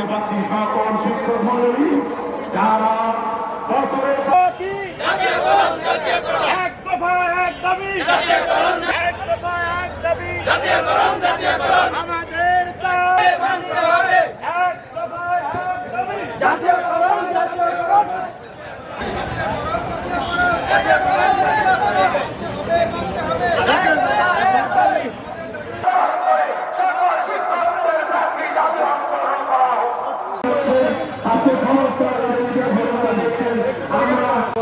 দেখতে পাচ্ছি সকল শিক্ষক মন্ডলী যারা বছরের এক দফা এক দাবি। এক দফা এক দাবি। আমাদের এক দফা এক দাবি। জাতীয়করণ। জাতীয়করণ।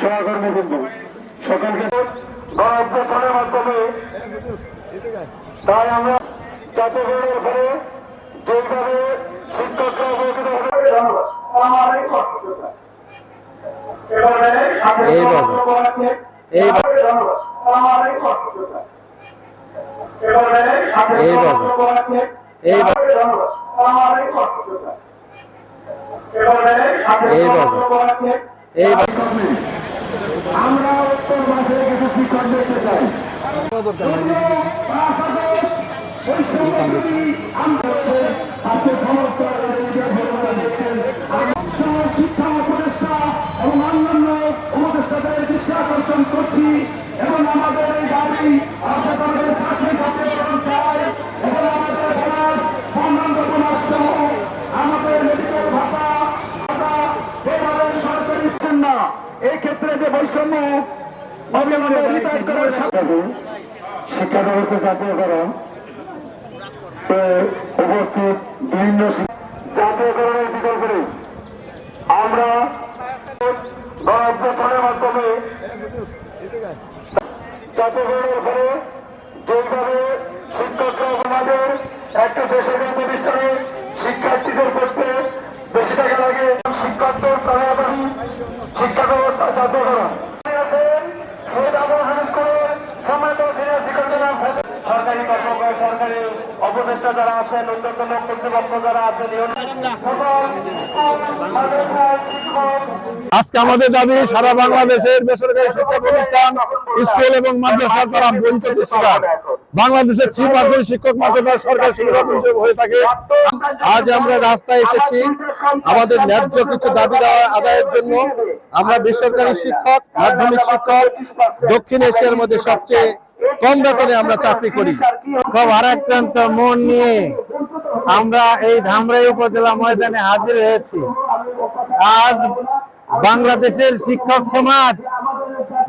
সহকর্মীবৃন্দ সকলকে গণঅভ্যুত্থানের মাধ্যমে তাই আমরা জাতীয়করণের ফলে যেভাবে শিক্ষকরা। এইভাবে। আমরা উত্তর মাসে শিক্ষক দেখতে চাই। শিক্ষা উপদেষ্টা অন্যান্য উপদেষ্টাদের দৃষ্টি আকর্ষণ করছি আমাদের এই দাবি আপনাদের এই যে বৈষম্য শিক্ষা ব্যবস্থা জাতীয়করণ উপস্থিত বিভিন্ন জাতীয়করণের আমরা মাধ্যমে জাতীয়করণের ফলে যেভাবে শিক্ষকরা আমাদের একটা বেসরকারি প্রতিষ্ঠানে শিক্ষার্থীদের পড়তে বেশি টাকা লাগে শিক্ষকদের প্রাণাবাহী শিক্ষা মাদ্রাসা আজকে আমাদের দাবি, সারা বাংলাদেশের বেসরকারি শিক্ষা প্রতিষ্ঠান, স্কুল এবং মাদ্রাসা তারা বঞ্চিত শিকার বাংলাদেশের থ্রি পার্সেন্ট শিক্ষক মাত্রা সরকার সুবিধা হয়ে থাকে। আজ আমরা রাস্তায় এসেছি। আমাদের ন্যায্য কিছু দাবি আদায়ের জন্য আমরা বেসরকারি শিক্ষক মাধ্যমিক শিক্ষক দক্ষিণ এশিয়ার মধ্যে সবচেয়ে কম বেতনে আমরা চাকরি করি। খুব আরাক্রান্ত মন নিয়ে আমরা এই ধামরাই উপজেলা ময়দানে হাজির হয়েছি। আজ বাংলাদেশের শিক্ষক সমাজ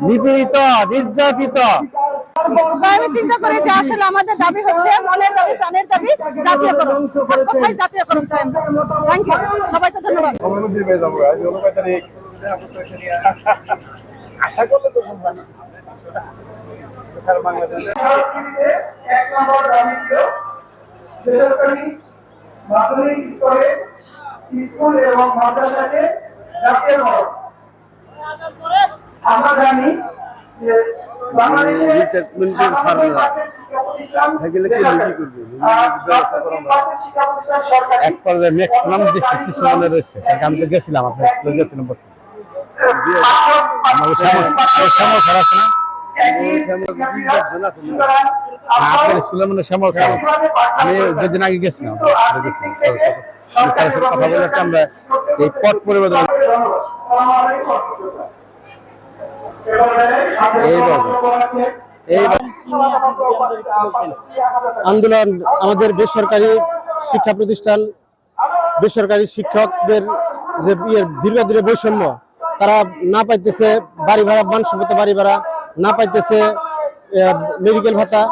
নিপীড়িত নির্যাতিত। চিন্তা করি যে আসলে আমাদের দাবি হচ্ছে মনের দাবি প্রাণের দাবি জাতীয়করণ। কোথায় জাতীয়করণ চাই থ্যাংক ইউ সবাইকে ধন্যবাদ। সরকারিতে এক নম্বর দাবি ছিল বেসরকারি মাধ্যমিক স্তরে স্কুল এবং মাদ্রাসাকে জাতীয়করণ আমরা জানি যে। এক পর্যায়ে ম্যাক্সিমাম কিছু মনে রয়েছে। আমি তো গেছিলাম আপনার গেছিলাম আমি আগে এই পথ পরিবর্তন এইভাবে আন্দোলন আমাদের বেসরকারি শিক্ষা প্রতিষ্ঠান, বেসরকারি শিক্ষকদের যে দীর্ঘ দূরে বৈষম্য তারা না পাইতেছে বাড়ি ভাড়া, মানসম্মত বাড়ি ভাড়া, না পাইতেছে মেডিকেল ভাতা,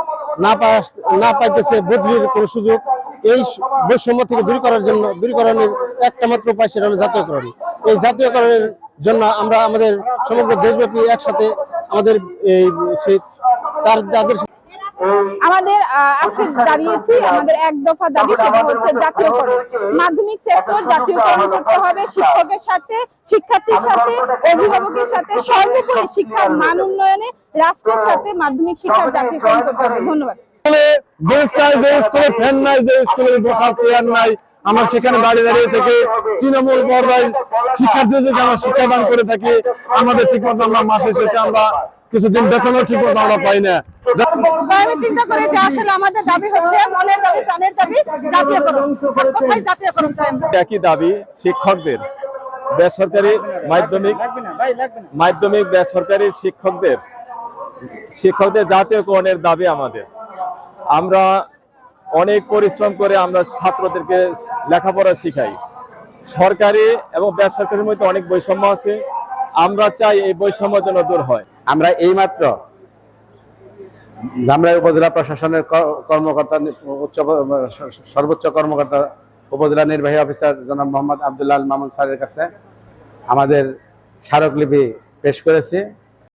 না না পাইতেছে বদলির কোনো সুযোগ। এই বৈষম্য থেকে দূর করার জন্য দূরীকরণের একটা মাত্র উপায় সেটা হলো জাতীয়করণ। এই জাতীয়করণের জন্য আমরা আমাদের সমগ্র দেশব্যাপী একসাথে আমাদের এই সেই তার এই আমাদের আজকে দাঁড়িয়েছি আমাদের এক দফা দাবি সেটা হচ্ছে জাতীয়করণ। মাধ্যমিক সেক্টর জাতীয়করণ করতে হবে শিক্ষকের সাথে শিক্ষার্থীর সাথে অভিভাবকের সাথে সর্বোপরি শিক্ষার মান উন্নয়নে রাষ্ট্রের সাথে মাধ্যমিক শিক্ষার জাতীয়করণ করতে হবে। ধন্যবাদ। আমরা সেখানে দাঁড়িয়ে দাঁড়িয়ে থেকে তৃণমূল পর্যায়ে শিক্ষার্থীদেরকে আমরা শিক্ষাদান করে থাকি আমাদের ঠিক মতো আমরা মাসে শেষে আমরা কিছুদিন বেতনও ঠিক মতো আমরা পাই না। আমি চিন্তা করি যে আসলে আমাদের দাবি হচ্ছে মনের দাবি প্রাণের দাবি জাতীয়করণ। কোথায় জাতীয়করণ চাই একই দাবি শিক্ষকদের। বেসরকারি মাধ্যমিক মাধ্যমিক বেসরকারি শিক্ষকদের। শিক্ষকদের জাতীয়করণের দাবি আমাদের। আমরা অনেক পরিশ্রম করে আমরা ছাত্রদেরকে লেখাপড়া শিখাই। সরকারি এবং বেসরকারির মধ্যে অনেক বৈষম্য আছে। আমরা চাই এই বৈষম্য যেন দূর হয়। আমরা এই মাত্র ধামরাই উপজেলা প্রশাসনের কর্মকর্তা উচ্চ সর্বোচ্চ কর্মকর্তা উপজেলা নির্বাহী অফিসার জনাব মোহাম্মদ আবদুল্লাহ মামুন স্যারের কাছে আমাদের স্মারকলিপি পেশ করেছি।